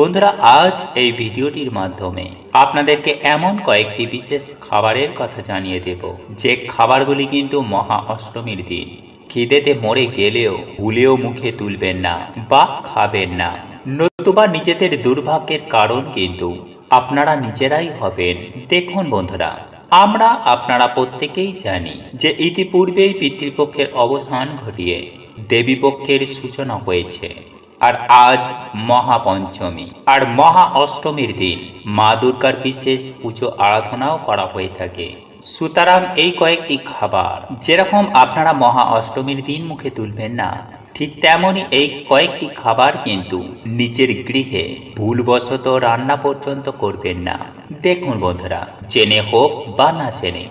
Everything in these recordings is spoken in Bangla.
বন্ধুরা, আজ এই ভিডিওটির মাধ্যমে আপনাদেরকে এমন কয়েকটি বিশেষ খাবারের কথা জানিয়ে দেব। যে খাবারগুলি কিন্তু মহা অষ্টমীর দিন। খিদেতে মরে গেলেও ভুলেও মুখে তুলবেন না বা খাবেন না। নতুবা নিজেদের দুর্ভাগ্যের কারণ কিন্তু আপনারা নিজেরাই হবেন। দেখুন বন্ধুরা, আমরা আপনারা প্রত্যেকেই জানি যে ইতিপূর্বেই পিতৃপক্ষের অবসান ঘটিয়ে দেবীপক্ষের সূচনা হয়েছে। আর আজ মহাপঞ্চমী। আর মহা অষ্টমীর দিন মা দুর্গার বিশেষ পুজো আরাধনাও করা হয়ে থাকে। সুতরাং এই কয়েকটি খাবার যেরকম আপনারা মহা অষ্টমীর দিন মুখে তুলবেন না, ঠিক তেমনই এই কয়েকটি খাবার কিন্তু নিজের গৃহে ভুলবশত রান্না পর্যন্ত করবেন না। দেখুন বন্ধুরা, জেনে হোক বা না জেনে,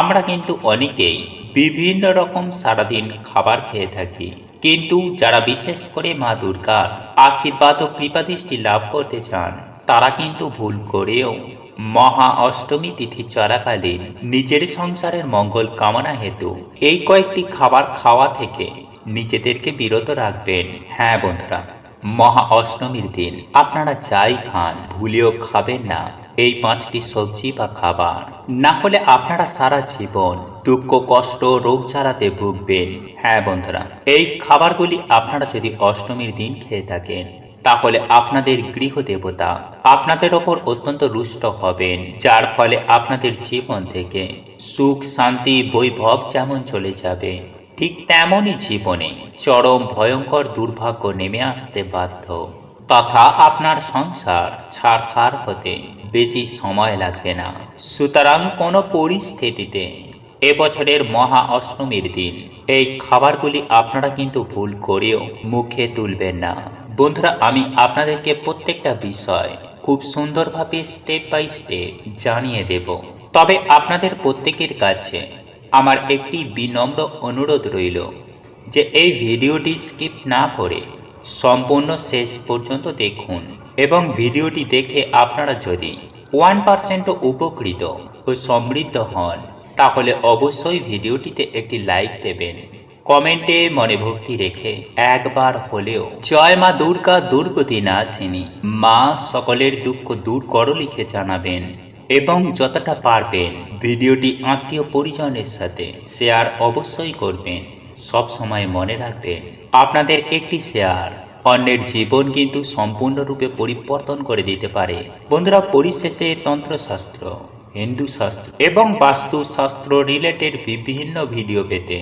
আমরা কিন্তু অনেকেই বিভিন্ন রকম সারাদিন খাবার খেয়ে থাকি। কিন্তু যারা বিশেষ করে মা দুর্গার আশীর্বাদ ও কৃপাদৃষ্টি লাভ করতে চান, তারা কিন্তু ভুল করেও মহা অষ্টমী তিথি চলাকালীন নিজের সংসারের মঙ্গল কামনা হেতু এই কয়েকটি খাবার খাওয়া থেকে নিজেদেরকে বিরত রাখবেন। হ্যাঁ বন্ধুরা মহা অষ্টমীর দিন। আপনারা যাই খান, ভুলেও খাবেন না। এই পাঁচটি সবজি বা খাবার। না হলে আপনারা সারা জীবন দুঃখ, কষ্ট, রোগ জ্বালাতে ভুগবেন। হ্যাঁ বন্ধুরা, এই খাবারগুলি আপনারা যদি অষ্টমীর দিন খেয়ে থাকেন, তাহলে আপনাদের গৃহ দেবতা আপনাদের ওপর অত্যন্ত রুষ্ট হবেন, যার ফলে আপনাদের জীবন থেকে সুখ, শান্তি, বৈভব যেমন চলে যাবে। ঠিক তেমনই জীবনে চরম ভয়ঙ্কর দুর্ভাগ্য নেমে আসতে বাধ্য। তথা আপনার সংসার ছাড়খার হতে বেশি সময় লাগবে না। সুতরাং কোনো পরিস্থিতিতে এবছরের মহা অষ্টমীর দিন এই খাবারগুলি আপনারা কিন্তু ভুল করেও মুখে তুলবেন না। বন্ধুরা, আমি আপনাদেরকে প্রত্যেকটা বিষয় খুব সুন্দরভাবে স্টেপ বাই স্টেপ জানিয়ে দেব। তবে আপনাদের প্রত্যেকের কাছে আমার একটি বিনম্র অনুরোধ রইল যে এই ভিডিওটি স্কিপ না করে সম্পূর্ণ শেষ পর্যন্ত দেখুন এবং ভিডিওটি দেখে আপনারা যদি ওয়ান পার্সেন্টও উপকৃত ও সমৃদ্ধ হন, তাহলে অবশ্যই ভিডিওটিতে একটি লাইক দেবেন। কমেন্টে মনে ভক্তি রেখে একবার হলেও জয় মা দুর্গা দুর্গতি নাশিনী মা সকলের দুঃখ দূর করো লিখে জানাবেন। এবং যতটা পারবেন ভিডিওটি আত্মীয় পরিজনের সাথে শেয়ার অবশ্যই করবেন। সব সময় মনে রাখবেন, আপনাদের একটি শেয়ার অন্যের জীবন কিন্তু সম্পূর্ণরূপে পরিবর্তন করে দিতে পারে। বন্ধুরা, পরিশেষে তন্ত্রশাস্ত্র হিন্দু শাস্ত্র এবং বাস্তুশাস্ত্র রিলেটেড বিভিন্ন ভিডিও পেতে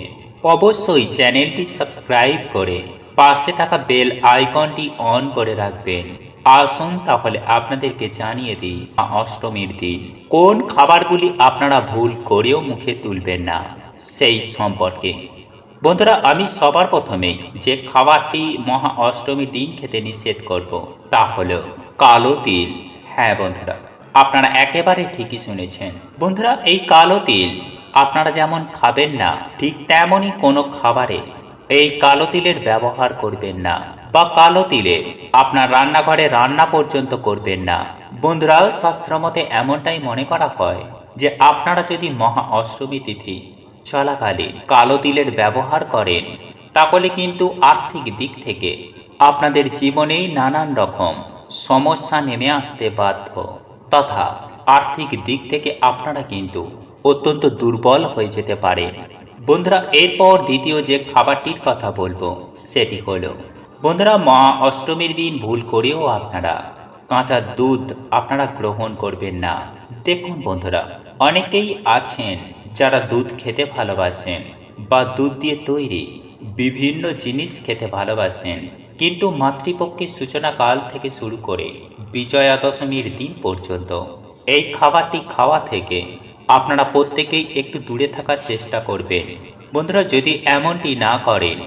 অবশ্যই চ্যানেলটি সাবস্ক্রাইব করে পাশে থাকা বেল আইকনটি অন করে রাখবেন। আসুন তাহলে আপনাদেরকে জানিয়ে দিই অষ্টমীর দিন। কোন খাবারগুলি আপনারা ভুল করেও মুখে তুলবেন না, সেই সম্পর্কে। বন্ধুরা, আমি সবার প্রথমে যে খাবারটি মহা অষ্টমীর দিন খেতে নিষেধ করব, তা হলো কালো তিল। হ্যাঁ বন্ধুরা, আপনারা একেবারে ঠিকই শুনেছেন। বন্ধুরা, এই কালো তিল আপনারা যেমন খাবেন না, ঠিক তেমনই কোনো খাবারে এই কালো তিলের ব্যবহার করবেন না। বা কালো তিলে আপনার রান্নাঘরে রান্না পর্যন্ত করবেন না। বন্ধুরা, শাস্ত্রমতে এমনটাই মনে করা হয় যে, আপনারা যদি মহা অষ্টমী তিথি চলাকালীন কালো তিলের ব্যবহার করেন, তাহলে কিন্তু আর্থিক দিক থেকে আপনাদের জীবনেই নানান রকম সমস্যা নেমে আসতে বাধ্য। তথা আর্থিক দিক থেকে আপনারা কিন্তু অত্যন্ত দুর্বল হয়ে যেতে পারেন। বন্ধুরা, এরপর দ্বিতীয় যে খাবারটির কথা বলব, সেটি হলো বন্ধুরা মা অষ্টমীর দিন ভুল করেও আপনারা কাঁচা দুধ আপনারা গ্রহণ করবেন না। দেখুন বন্ধুরা, অনেকেই আছেন যারা দুধ খেতে ভালোবাসেন বা দুধ দিয়ে তৈরি বিভিন্ন জিনিস খেতে ভালোবাসেন। কিন্তু মাতৃপক্ষের সূচনা কাল থেকে শুরু করে বিজয়া দশমীর দিন পর্যন্ত এই খাবারটি খাওয়া থেকে আপনারা প্রত্যেকেই একটু দূরে থাকার চেষ্টা করবেন। বন্ধুরা, যদি এমনটি না করেন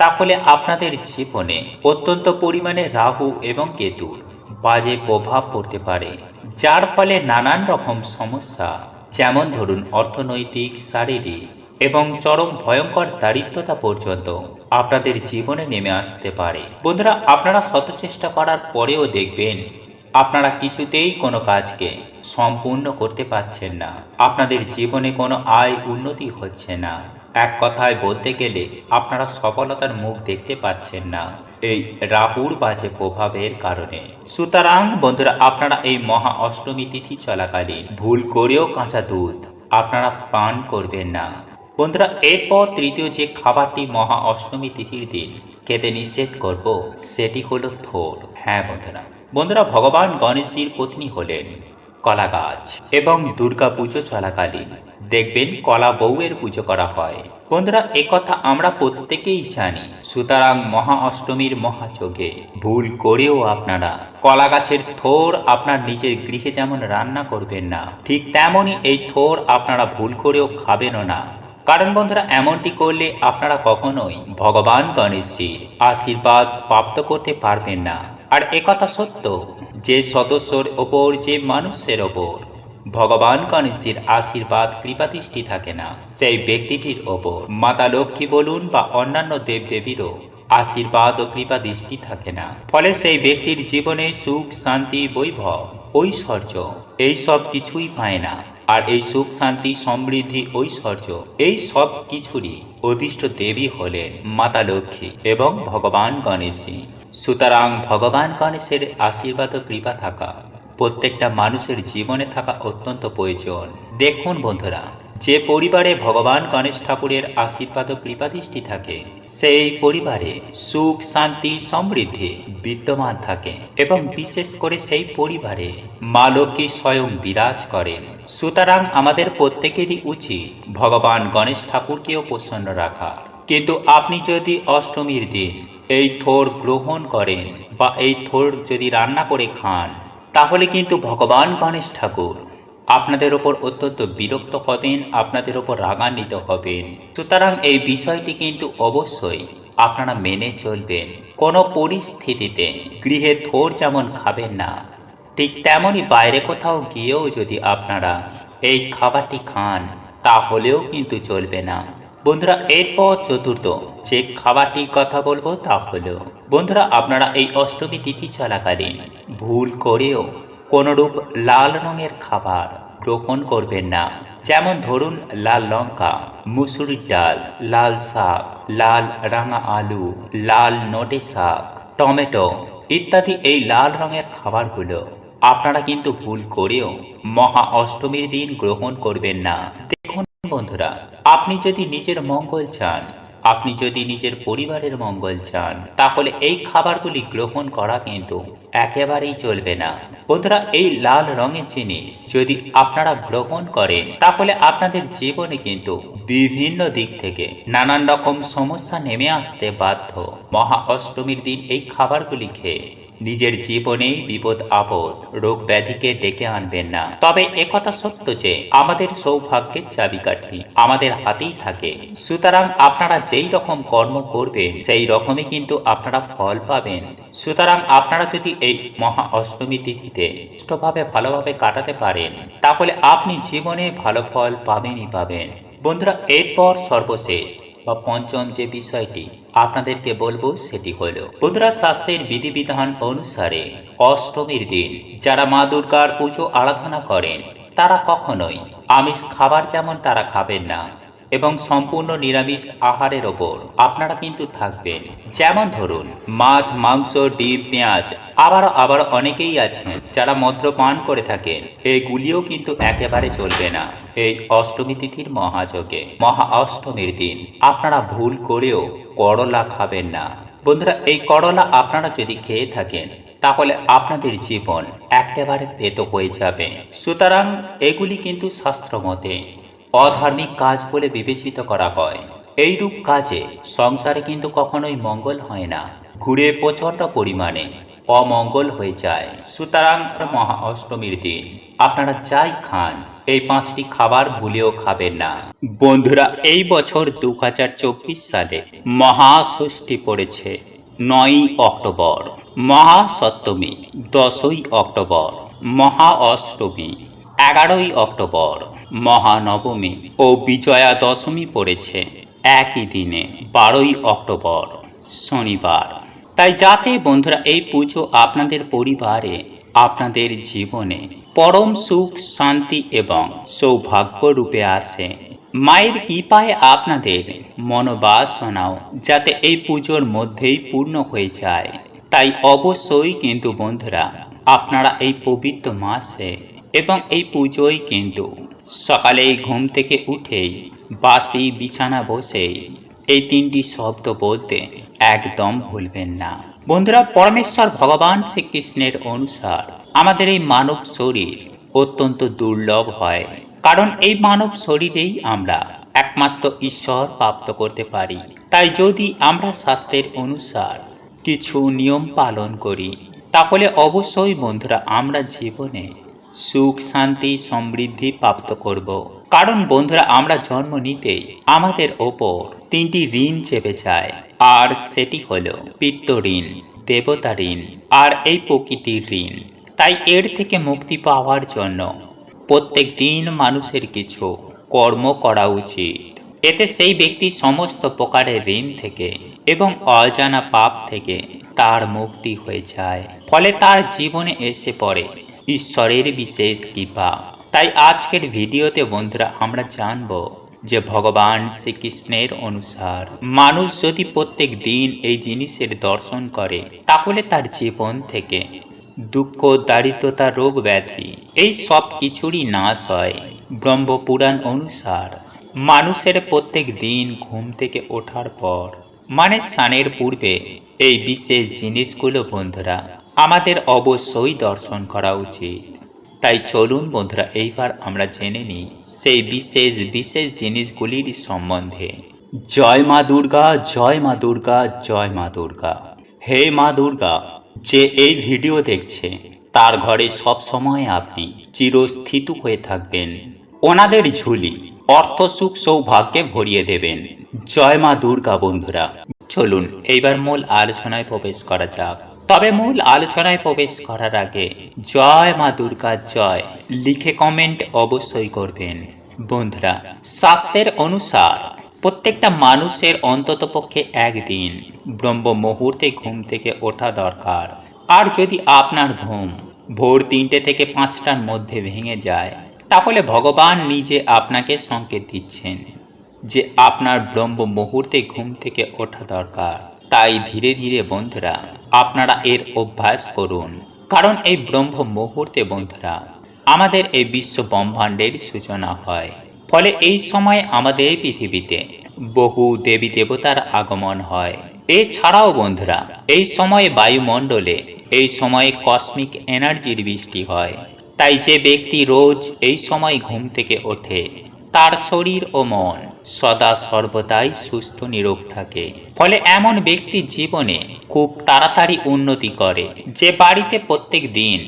তাহলে আপনাদের জীবনে অত্যন্ত পরিমাণে রাহু এবং কেতুর বাজে প্রভাব পড়তে পারে, যার ফলে নানান রকম সমস্যা, যেমন ধরুন অর্থনৈতিক, শারীরিক এবং চরম ভয়ঙ্কর দারিদ্রতা পর্যন্ত আপনাদের জীবনে নেমে আসতে পারে। বন্ধুরা, আপনারা শত চেষ্টা করার পরেও দেখবেন আপনারা কিছুতেই কোনো কাজকে সম্পূর্ণ করতে পারছেন না। আপনাদের জীবনে কোনো আয় উন্নতি হচ্ছে না। এক কথায় বলতে গেলে আপনারা সফলতার মুখ দেখতে পাচ্ছেন না এই রাহুর বাজে প্রভাবের কারণে। সুতরাং বন্ধুরা, আপনারা এই মহা অষ্টমী তিথি চলাকালীন ভুল করেও কাঁচা দুধ আপনারা পান করবেন না। বন্ধুরা, এরপর তৃতীয় যে খাবারটি মহা অষ্টমী তিথির দিন খেতে নিষেধ করব, সেটি হলো থোর হ্যাঁ বন্ধুরা। বন্ধুরা, ভগবান গণেশজির পত্নী হলেন। কলা গাছ এবং দুর্গা পুজো চলাকালীন। দেখবেন কলা বউয়ের পুজো করা হয়। বন্ধুরা একথা আমরা প্রত্যেকেই জানি। সুতরাং মহা অষ্টমীর মহাযোগে ভুল করেও আপনারা কলা গাছের থোর আপনার নিজের গৃহে যেমন রান্না করবেন না, ঠিক তেমনই এই থোর আপনারা ভুল করেও খাবেনও না। কারণ বন্ধুরা, এমনটি করলে আপনারা কখনোই ভগবান গণেশজির আশীর্বাদ প্রাপ্ত করতে পারবেন না। আর একথা সত্য যে সদস্যর ওপর, যে মানুষের ওপর। ভগবান গণেশের আশীর্বাদ কৃপাদৃষ্টি থাকে না। সেই ব্যক্তিটির ওপর। মাতা লক্ষ্মী বলুন বা অন্যান্য দেবদেবীরও আশীর্বাদ ও কৃপা দৃষ্টি থাকে না। ফলে সেই ব্যক্তির জীবনে সুখ, শান্তি, বৈভব, ঐশ্বর্য এই সব কিছুই পায় না। আর এই সুখ, শান্তি, সমৃদ্ধি, ঐশ্বর্য এই সব কিছুরই অদিষ্ট দেবী হলেন মাতা লক্ষ্মী এবং ভগবান গণেশী সুতরাং ভগবান গণেশের আশীর্বাদ ও কৃপা থাকা, প্রত্যেকটা মানুষের জীবনে থাকা অত্যন্ত প্রয়োজন। দেখুন বন্ধুরা, যে পরিবারে ভগবান গণেশ ঠাকুরের আশীর্বাদ ও কৃপাদৃষ্টি থাকে, সেই পরিবারে সুখ, শান্তি, সমৃদ্ধি বিদ্যমান থাকে এবং বিশেষ করে সেই পরিবারে মা লক্ষ্মী স্বয়ং বিরাজ করেন। সুতরাং আমাদের প্রত্যেকেরই উচিত ভগবান গণেশ ঠাকুরকেও প্রসন্ন রাখা। কিন্তু আপনি যদি অষ্টমীর দিন এই থোর গ্রহণ করেন বা এই থোর যদি রান্না করে খান, তাহলে কিন্তু ভগবান গণেশ ঠাকুর আপনাদের ওপর অত্যন্ত বিরক্ত হবেন, আপনাদের ওপর রাগান্বিত হবেন। সুতরাং এই বিষয়টি কিন্তু অবশ্যই আপনারা মেনে চলবেন। কোনো পরিস্থিতিতে গৃহে থোর যেমন খাবেন না, ঠিক তেমনই বাইরে কোথাও গিয়েও যদি আপনারা এই খাবারটি খান, তাহলেও কিন্তু চলবে না। বন্ধুরা, এরপর চতুর্থ যে খাবারটির কথা বলব তা হলো, বন্ধুরা, আপনারা এই অষ্টমী তিথি চলাকালীন ভুল করেও কোনরূপ লাল রঙের খাবার গ্রহণ করবেন না। যেমন ধরুন, লাল লঙ্কা, মুসুরির ডাল, লাল শাক, লাল রাঙা আলু, লাল নটে শাক, টমেটো ইত্যাদি এই লাল রঙের খাবারগুলো আপনারা কিন্তু ভুল করেও মহা অষ্টমীর দিন গ্রহণ করবেন না। বন্ধুরা, আপনি যদি নিজের মঙ্গল চান, আপনি যদি নিজের পরিবারের মঙ্গল চান, তাহলে এই খাবারগুলি গ্রহণ করা কিন্তু একেবারেই চলবে না। বন্ধুরা, এই লাল রঙের জিনিস যদি আপনারা গ্রহণ করেন, তাহলে আপনাদের জীবনে কিন্তু বিভিন্ন দিক থেকে নানান রকম সমস্যা নেমে আসতে বাধ্য। মহা অষ্টমীর দিন এই খাবারগুলি খেয়ে নিজের জীবনেই বিপদ, আপদ, রোগ ব্যাধিকে ডেকে আনবেন না। তবে একথা সত্য যে, আমাদের সৌভাগ্যের চাবিকাঠি আমাদের হাতেই থাকে। সুতরাং আপনারা যেই রকম কর্ম করবেন, সেই রকমই কিন্তু আপনারা ফল পাবেন। সুতরাং আপনারা যদি এই মহা অষ্টমী তিথিতে সুষ্ঠুভাবে, ভালোভাবে কাটাতে পারেন, তাহলে আপনি জীবনে ভালো ফল পাবেনই পাবেন। বন্ধুরা, এরপর সর্বশেষ বা পঞ্চম যে বিষয়টি আপনাদেরকে বলব সেটি হল, বন্ধুরা শাস্ত্রের বিধিবিধান অনুসারে অষ্টমীর দিন যারা মা দুর্গার পুজো আরাধনা করেন, তারা কখনোই আমিষ খাবার যেমন তারা খাবেন না এবং সম্পূর্ণ নিরামিষ আহারের ওপর আপনারা কিন্তু থাকবেন। যেমন ধরুন, মাছ, মাংস, ডিম, পেঁয়াজ আবার আবার অনেকেই আছেন যারা মদ্যপান করে থাকেন, এগুলিও কিন্তু একেবারে চলবে না। এই অষ্টমী তিথির মহাযোগে মহা অষ্টমীর দিন। আপনারা ভুল করেও করলা খাবেন না। বন্ধুরা, এই করলা আপনারা যদি খেয়ে থাকেন, তাহলে আপনাদের জীবন একেবারে তেতো হয়ে যাবে। সুতরাং এগুলি কিন্তু শাস্ত্র মতে অধার্মিক কাজ বলে বিবেচিত করা হয়। এইরূপ কাজে সংসারে কিন্তু কখনোই মঙ্গল হয় না। ঘুরে প্রচণ্ড পরিমাণে অমঙ্গল হয়ে যায়। সুতরাং মহা অষ্টমীর দিন আপনারা যাই খান, এই পাঁচটি খাবার ভুলেও খাবেন না। বন্ধুরা, এই বছর দু হাজার চব্বিশ সালে মহাষষ্ঠী পড়েছে, নয়ই অক্টোবর। মহাসপ্তমী, দশই অক্টোবর। মহা অষ্টমী এগারোই অক্টোবর। মহানবমী ও বিজয়া দশমী পড়েছে, একই দিনে, বারোই অক্টোবর, শনিবার। তাই যাতে বন্ধুরা, এই পুজো আপনাদের পরিবারে আপনাদের জীবনে পরম সুখ, শান্তি এবং সৌভাগ্য রূপে আসে। মায়ের কৃপায় আপনাদের মনোবাসনাও যাতে এই পুজোর মধ্যেই পূর্ণ হয়ে যায়। তাই অবশ্যই কিন্তু বন্ধুরা, আপনারা এই পবিত্র মাসে এবং এই পুজোয় কিন্তু সকালেই ঘুম থেকে উঠেই বাসি বিছানা বসেই এই তিনটি শব্দ বলতে একদম ভুলবেন না। বন্ধুরা, পরমেশ্বর ভগবান শ্রীকৃষ্ণের অনুসার আমাদের এই মানব শরীর অত্যন্ত দুর্লভ হয়। কারণ এই মানব শরীরেই আমরা একমাত্র ঈশ্বর প্রাপ্ত করতে পারি। তাই যদি আমরা শাস্ত্রের অনুসার কিছু নিয়ম পালন করি, তাহলে অবশ্যই বন্ধুরা আমরা জীবনে সুখ, শান্তি, সমৃদ্ধি প্রাপ্ত করব। কারণ বন্ধুরা, আমরা জন্ম নিতেই আমাদের ওপর তিনটি ঋণ চেপে যায়। আর সেটি হলো পিত্ত ঋণ, দেবতা ঋণ আর এই প্রকৃতির ঋণ। তাই এর থেকে মুক্তি পাওয়ার জন্য প্রত্যেক দিন মানুষের কিছু কর্ম করা উচিত। এতে সেই ব্যক্তি সমস্ত প্রকারের ঋণ থেকে এবং অজানা পাপ থেকে তার মুক্তি হয়ে যায়। ফলে তার জীবনে এসে পড়ে ঈশ্বরের বিশেষ কৃপা। তাই আজকের ভিডিওতে বন্ধুরা আমরা জানব যে ভগবান শ্রীকৃষ্ণের অনুসার মানুষ যদি প্রত্যেক দিন এই জিনিসের দর্শন করে, তাহলে তার জীবন থেকে দুঃখ, দারিদ্রতা, রোগ ব্যাধি এই সব কিছুরই নাশ হয়। ব্রহ্মপুরাণ অনুসার মানুষের প্রত্যেক দিন ঘুম থেকে ওঠার পর মানে স্নানের পূর্বে এই বিশেষ জিনিসগুলো বন্ধুরা আমাদের অবশ্যই দর্শন করা উচিত। তাই চলুন বন্ধুরা, এইবার আমরা জেনে নিই সেই বিশেষ বিশেষ জিনিসগুলির সম্বন্ধে। জয় মা দুর্গা, জয় মা দুর্গা, জয় মা দুর্গা। হে মা দুর্গা, যে এই ভিডিও দেখছে, তার ঘরে সব সময় আপনি চিরস্থিত হয়ে থাকবেন। ওনাদের ঝুলি অর্থ সুখ সৌভাগ্যে ভরিয়ে দেবেন। জয় মা দুর্গা বন্ধুরা, চলুন এইবার মূল আলোচনায় প্রবেশ করা যাক। তবে মূল আলোচনায় প্রবেশ করার আগে, জয় মা দুর্গা জয় লিখে কমেন্ট অবশ্যই করবেন। বন্ধুরা, স্বাস্থ্যের অনুসার, প্রত্যেকটা মানুষের অন্ততপক্ষে একদিন ব্রহ্ম মুহূর্তে ঘুম থেকে ওঠা দরকার। আর যদি আপনার ঘুম ভোর তিনটে থেকে পাঁচটার মধ্যে ভেঙে যায়, তাহলে ভগবান নিজে আপনাকে সংকেত দিচ্ছেন যে আপনার ব্রহ্ম মুহূর্তে ঘুম থেকে ওঠা দরকার। তাই ধীরে ধীরে বন্ধুরা, আপনারা এর অভ্যাস করুন। কারণ এই ব্রহ্ম মুহূর্তে বন্ধুরা, আমাদের এই বিশ্ব ব্রহ্মাণ্ডের সূচনা হয়। ফলে এই সময় আমাদের পৃথিবীতে বহু দেবী দেবতার আগমন হয়। এছাড়াও বন্ধুরা, এই সময়ে বায়ুমণ্ডলে, এই সময়ে কসমিক এনার্জির বৃষ্টি হয়। তাই যে ব্যক্তি রোজ এই সময় ঘুম থেকে ওঠে তার শরীর ও মন সদা সর্বদাই সুস্থ নিরোগ থাকে। ফলে এমন ব্যক্তির জীবনে খুব তাড়াতাড়ি উন্নতি করে, যে বাড়িতে প্রত্যেক দিন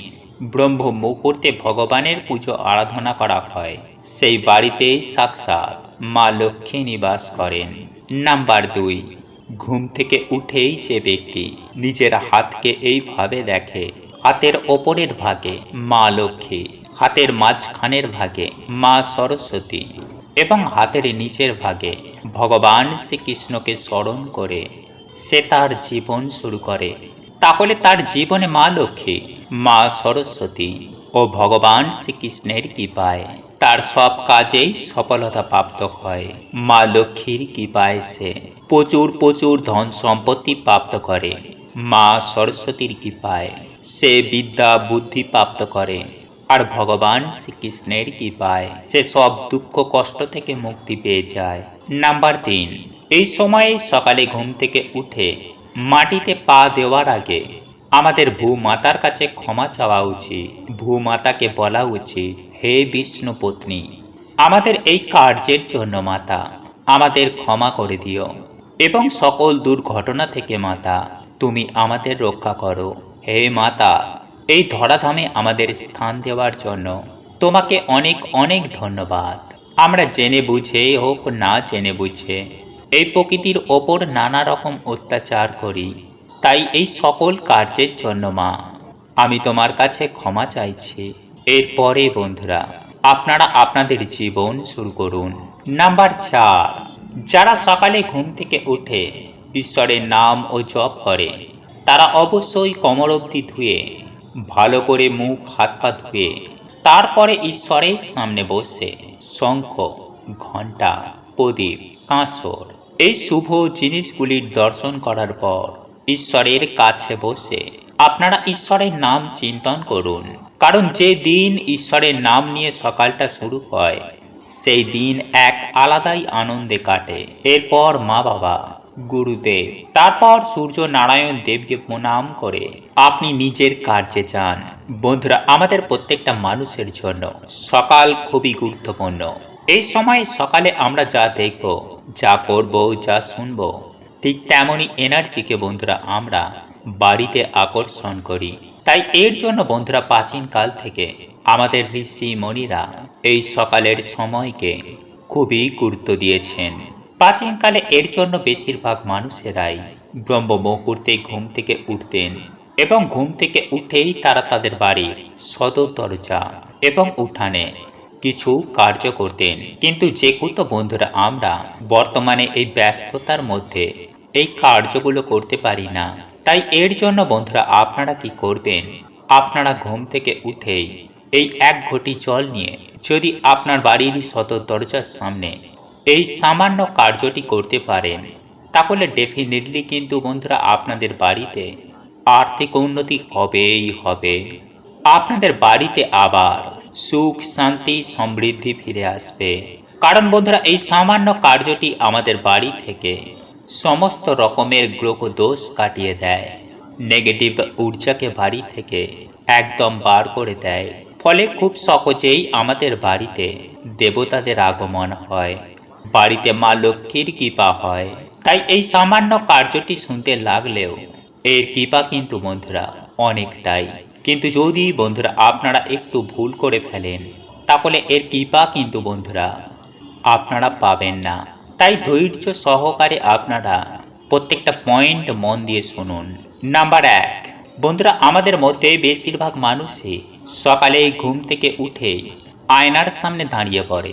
ব্রহ্ম মুহূর্তে ভগবানের পুজো আরাধনা করা হয়, সেই বাড়িতেই সাক্ষাৎ মা লক্ষ্মী নিবাস করেন। নাম্বার দুই, ঘুম থেকে উঠেই যে ব্যক্তি নিজের হাতকে এইভাবে দেখে, হাতের ওপরের ভাগে মা লক্ষ্মী হাতের মাঝখানের ভাগে, মা সরস্বতী, এবং হাতের নিচের ভাগে ভগবান শ্রীকৃষ্ণকে স্মরণ করে সে তার জীবন শুরু করে। তাহলে তার জীবনে মা লক্ষ্মী, মা সরস্বতী ও ভগবান শ্রীকৃষ্ণের কৃপায় তার সব কাজেই সফলতা প্রাপ্ত হয়। মা লক্ষ্মীর কৃপায় সে প্রচুর প্রচুর ধন সম্পত্তি প্রাপ্ত করে। মা সরস্বতীর কৃপায় সে বিদ্যা বুদ্ধি প্রাপ্ত করে। আর ভগবান শ্রীকৃষ্ণের কৃপায় সে সব দুঃখ, কষ্ট থেকে মুক্তি পেয়ে যায়। নাম্বার তিন, এই সময়ে সকালে ঘুম থেকে উঠে মাটিতে পা দেওয়ার আগে আমাদের ভূমাতার কাছে ক্ষমা চাওয়া উচিত। ভূমাতাকে বলা উচিত, হে বিষ্ণু পত্নী, আমাদের এই কার্যের জন্য মাতা, আমাদের ক্ষমা করে দিও। এবং সকল দুর্ঘটনা থেকে মাতা, তুমি আমাদের রক্ষা করো। হে মাতা এই ধরাধামে আমাদের স্থান দেওয়ার জন্য তোমাকে অনেক অনেক ধন্যবাদ। আমরা জেনে বুঝে হোক, না জেনে বুঝে, এই প্রকৃতির ওপর নানা রকম অত্যাচার করি। তাই এই সকল কার্যের জন্য মা, আমি তোমার কাছে ক্ষমা চাইছি। এরপরে বন্ধুরা, আপনারা আপনাদের জীবন শুরু করুন। নাম্বার চার, যারা সকালে ঘুম থেকে উঠে ঈশ্বরের নাম ও জপ করে, তারা অবশ্যই কমর অবধি ধুয়ে ভালো করে মুখ, হাত পা ধুয়ে তারপরে ঈশ্বরের সামনে বসে শঙ্খ, ঘণ্টা, প্রদীপ, কাঁসর এই শুভ জিনিসগুলির দর্শন করার পর ঈশ্বরের কাছে বসে আপনারা ঈশ্বরের নাম চিন্তন করুন। কারণ যে দিন ঈশ্বরের নাম নিয়ে সকালটা শুরু হয়, সেই দিন এক আলাদাই আনন্দে কাটে। এরপর মা বাবা গুরুদেব। তারপর সূর্য নারায়ণ দেবকে প্রণাম করে, আপনি নিজের কার্যে যান। বন্ধুরা, আমাদের প্রত্যেকটা মানুষের জন্য সকাল খুবই গুরুত্বপূর্ণ। এই সময় সকালে আমরা যা দেখব, যা করব যা শুনব, ঠিক তেমনই এনার্জিকে বন্ধুরা আমরা বাড়িতে আকর্ষণ করি। তাই এর জন্য বন্ধুরা প্রাচীন কাল থেকে আমাদের ঋষি মণিরা এই সকালের সময়কে খুবই গুরুত্ব দিয়েছেন। প্রাচীনকালে এর জন্য বেশিরভাগ মানুষেরাই ব্রহ্ম মুহূর্তে ঘুম থেকে উঠতেন এবং ঘুম থেকে উঠেই তারা তাদের বাড়ির সদর দরজা এবং উঠানে কিছু কার্য করতেন। কিন্তু যে কত বন্ধুরা আমরা বর্তমানে এই ব্যস্ততার মধ্যে এই কার্যগুলো করতে পারি না, তাই এর জন্য বন্ধুরা আপনারা কি করবেন? আপনারা ঘুম থেকে উঠেই এই এক ঘটি জল নিয়ে যদি আপনার বাড়ির সদর দরজার সামনে এই সামান্য কার্যটি করতে পারেন। তাহলে ডেফিনেটলি কিন্তু বন্ধুরা আপনাদের বাড়িতে আর্থিক উন্নতি হবেই হবে। আপনাদের বাড়িতে আবার সুখ, শান্তি, সমৃদ্ধি ফিরে আসবে। কারণ বন্ধুরা এই সামান্য কার্যটি আমাদের বাড়ি থেকে সমস্ত রকমের গ্রহ দোষ কাটিয়ে দেয়। নেগেটিভ ঊর্জাকে বাড়ি থেকে একদম বার করে দেয়। ফলে খুব সহজেই আমাদের বাড়িতে দেবতাদের আগমন হয়। বাড়িতে মা লক্ষ্মীর কৃপা হয়। তাই এই সামান্য কার্যটি শুনতে লাগলেও এর কৃপা কিন্তু বন্ধুরা অনেকটাই। কিন্তু যদি বন্ধুরা আপনারা একটু ভুল করে ফেলেন, তাহলে এর কৃপা কিন্তু বন্ধুরা আপনারা পাবেন না। তাই ধৈর্য সহকারে আপনারা প্রত্যেকটা পয়েন্ট মন দিয়ে শুনুন। নাম্বার এক, বন্ধুরা আমাদের মধ্যে বেশিরভাগ মানুষই সকালে ঘুম থেকে উঠে আয়নার সামনে দাঁড়িয়ে পড়ে।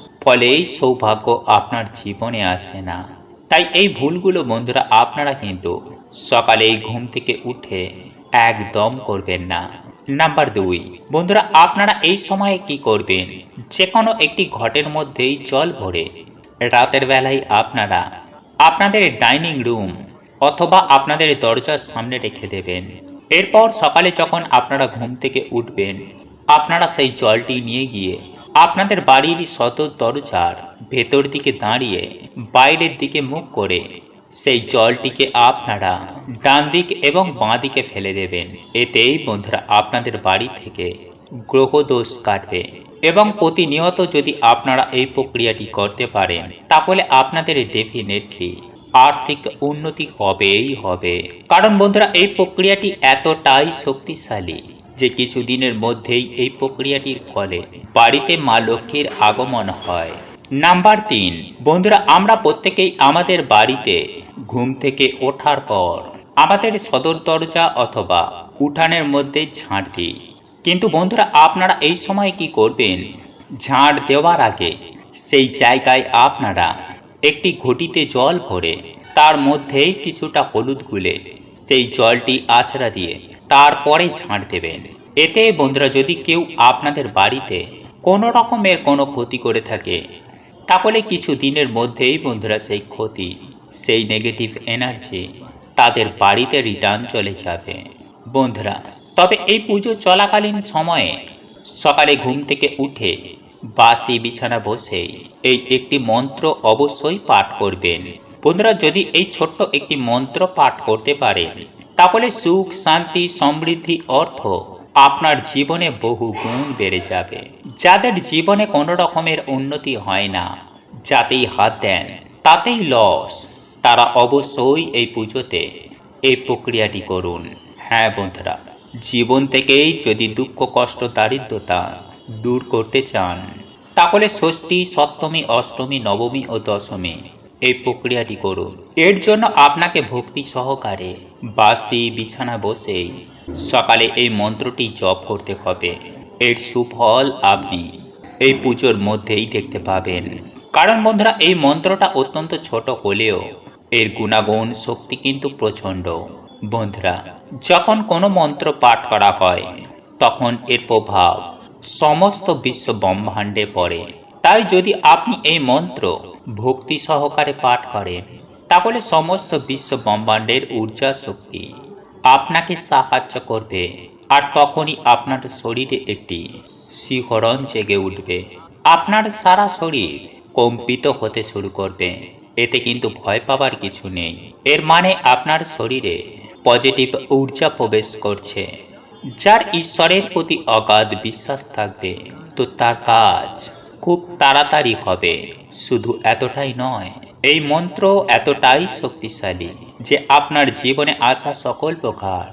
ফলে এই সৌভাগ্য আপনার জীবনে আসে না। তাই এই ভুলগুলো বন্ধুরা আপনারা কিন্তু সকালে এই ঘুম থেকে উঠে একদম করবেন না। নাম্বার দুই, বন্ধুরা আপনারা এই সময়ে কি করবেন? যে কোনো একটি ঘটের মধ্যেই জল ভরে রাতের বেলায় আপনারা আপনাদের ডাইনিং রুম অথবা আপনাদের দরজার সামনে রেখে দেবেন। এরপর সকালে যখন আপনারা ঘুম থেকে উঠবেন, আপনারা সেই জলটি নিয়ে গিয়ে আপনাদের বাড়ির সদর দরজার ভেতর দিকে দাঁড়িয়ে বাইরের দিকে মুখ করে সেই জলটিকে আপনারা ডান দিক এবং বাঁ দিকে ফেলে দেবেন। এতেই বন্ধুরা আপনাদের বাড়ি থেকে গ্রহদোষ কাটবে এবং প্রতিনিয়ত যদি আপনারা এই প্রক্রিয়াটি করতে পারেন, তাহলে আপনাদের ডেফিনেটলি আর্থিক উন্নতি হবেই হবে। কারণ বন্ধুরা, এই প্রক্রিয়াটি এতটাই শক্তিশালী যে কিছুদিনের মধ্যেই এই প্রক্রিয়াটির ফলে বাড়িতে মা লক্ষ্মীর আগমন হয়। নাম্বার তিন, বন্ধুরা, আমরা প্রত্যেকেই আমাদের বাড়িতে ঘুম থেকে ওঠার পর আমাদের সদর দরজা অথবা উঠানের মধ্যে ঝাঁট দিই। কিন্তু বন্ধুরা, আপনারা এই সময় কি করবেন? ঝাঁট দেওয়ার আগে সেই জায়গায় আপনারা একটি ঘটিতে জল ভরে তার মধ্যেই কিছুটা হলুদ গুলে সেই জলটি আছড়া দিয়ে তারপরে ঝাঁট দেবেন। এতে বন্ধুরা, যদি কেউ আপনাদের বাড়িতে কোনো রকমের কোনো ক্ষতি করে থাকে, তাহলে কিছু দিনের মধ্যেই বন্ধুরা সেই ক্ষতি, সেই নেগেটিভ এনার্জি তাদের বাড়িতে রিটার্ন চলে যাবে। বন্ধুরা, তবে এই পুজো চলাকালীন সময়ে সকালে ঘুম থেকে উঠে বাসি বিছানা বসে এই একটি মন্ত্র অবশ্যই পাঠ করবেন। বন্ধুরা, যদি এই ছোট্ট একটি মন্ত্র পাঠ করতে পারেন তাহলে সুখ, শান্তি, সমৃদ্ধি, অর্থ আপনার জীবনে বহু গুণ বেড়ে যাবে। যাদের জীবনে কোনো রকমের উন্নতি হয় না, যাতেই হাত দেন, তাতেই লস, তারা অবশ্যই এই পুজোতে এই প্রক্রিয়াটি করুন। হ্যাঁ বন্ধুরা, জীবন থেকেই যদি দুঃখ, কষ্ট, দারিদ্রতা দূর করতে চান, তাহলে ষষ্ঠী, সপ্তমী, অষ্টমী, নবমী ও দশমী এই প্রক্রিয়াটি করুন। এর জন্য আপনাকে ভক্তি সহকারে বাসি বিছানা বসেই সকালে এই মন্ত্রটি জপ করতে হবে। এর সুফল আপনি এই পুজোর মধ্যেই দেখতে পাবেন। কারণ বন্ধুরা, এই মন্ত্রটা অত্যন্ত ছোট হলেও এর গুণাগুণ, শক্তি কিন্তু প্রচণ্ড। বন্ধুরা, যখন কোনো মন্ত্র পাঠ করা হয়, তখন এর প্রভাব সমস্ত বিশ্ব ব্রহ্মাণ্ডে পড়ে। তাই যদি আপনি এই মন্ত্র ভক্তি সহকারে পাঠ করেন তাহলে সমস্ত বিশ্ব ব্রহ্মাণ্ডের ঊর্জা শক্তি আপনাকে সাহায্য করবে আর তখনই আপনার শরীরে একটি শিহরণ জেগে উঠবে। আপনার সারা শরীর কম্পিত হতে শুরু করবে। এতে কিন্তু ভয় পাবার কিছু নেই। এর মানে আপনার শরীরে পজিটিভ ঊর্জা প্রবেশ করছে। যার ঈশ্বরের প্রতি অগাধ বিশ্বাস থাকবে, তো তার কাজ খুব তাড়াতাড়ি হবে, শুধু এতটাই নয়। এই মন্ত্র এতটাই শক্তিশালী যে আপনার জীবনে আসা সকল প্রকার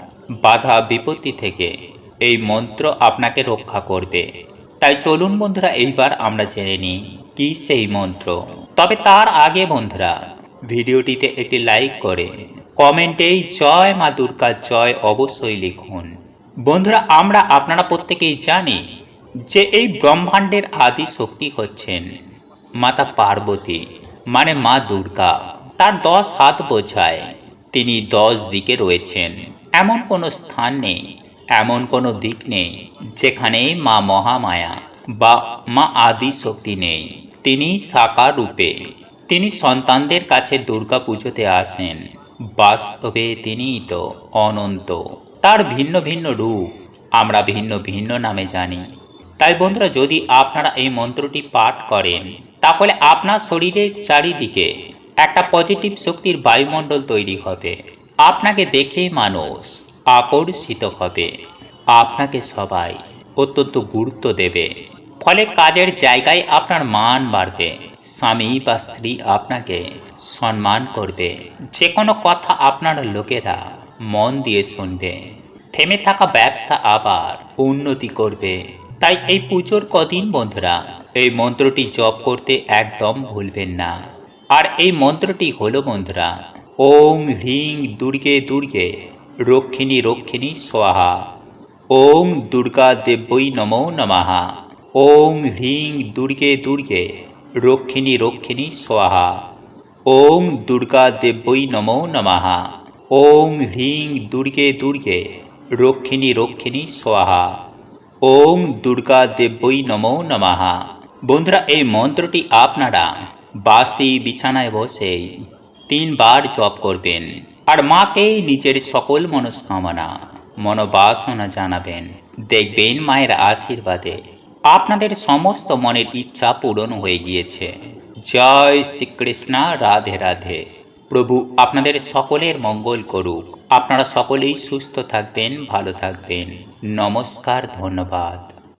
বাধা বিপত্তি থেকে এই মন্ত্র আপনাকে রক্ষা করবে। তাই চলুন বন্ধুরা, এইবার আমরা জেনে নিই কি সেই মন্ত্র। তবে তার আগে বন্ধুরা, ভিডিওটিতে একটি লাইক করে কমেন্টেই জয় মা দুর্গা, জয় অবশ্যই লিখুন। বন্ধুরা, আমরা, আপনারা প্রত্যেকেই জানি যে এই ব্রহ্মাণ্ডের আদি শক্তি হচ্ছেন, মাতা পার্বতী মানে মা দুর্গা, তার দশ হাত বোঝায়। তিনি দশ দিকে রয়েছেন। এমন কোনো স্থান নেই, এমন কোনো দিক নেই, যেখানে মা মহামায়া বা মা আদি শক্তি নেই। তিনি সাকার রূপে, তিনি সন্তানদের কাছে দুর্গা পুজোতে আসেন। বাস্তবে তিনিই তো অনন্ত। তার ভিন্ন ভিন্ন রূপ আমরা ভিন্ন ভিন্ন নামে জানি। তাই বন্ধুরা, যদি আপনারা এই মন্ত্রটি পাঠ করেন, তাহলে আপনার শরীরের চারিদিকে একটা পজিটিভ শক্তির বায়ুমণ্ডল তৈরি হবে। আপনাকে দেখে মানুষ আকর্ষিত হবে। আপনাকে সবাই অত্যন্ত গুরুত্ব দেবে। ফলে কাজের জায়গায় আপনার মান বাড়বে। স্বামী বা স্ত্রী আপনাকে সম্মান করবে। যে কোনো কথা আপনার লোকেরা মন দিয়ে শুনবে। থেমে থাকা ব্যবসা আবার উন্নতি করবে। তাই এই পুজোর কদিন বন্ধুরা, এই মন্ত্রটি জপ করতে একদম ভুলবেন না। আর এই মন্ত্রটি হলো বন্ধুরা, ওং হ্রিং দুর্গে দুর্গে, রক্ষিণী রক্ষিণী স্বাহা। ওং দুর্গা দেব্যই নমো নমাহা ওং হ্রিং দুর্গে দুর্গে, রক্ষিণী রক্ষিণী স্বাহা। ওং দুর্গা দেব্যই নমো নমাহা ওং হ্রিং দুর্গে দুর্গে, রক্ষিণী রক্ষিণী স্বাহা। ওং দুর্গা দেব্যই নমো নমঃ। বন্ধুরা, এই মন্ত্রটি আপনারা বাসি বিছানায় বসেই তিনবার জপ করবেন আর মাকে নিজের সকল মনস্কামনা, মনোবাসনা জানাবেন। দেখবেন মায়ের আশীর্বাদে আপনাদের সমস্ত মনের ইচ্ছা পূরণ হয়ে গিয়েছে। জয় শ্রীকৃষ্ণ, রাধে রাধে। প্রভু আপনাদের সকলের মঙ্গল করুক। আপনারা সকলেই সুস্থ থাকবেন ভালো থাকবেন। নমস্কার ধন্যবাদ।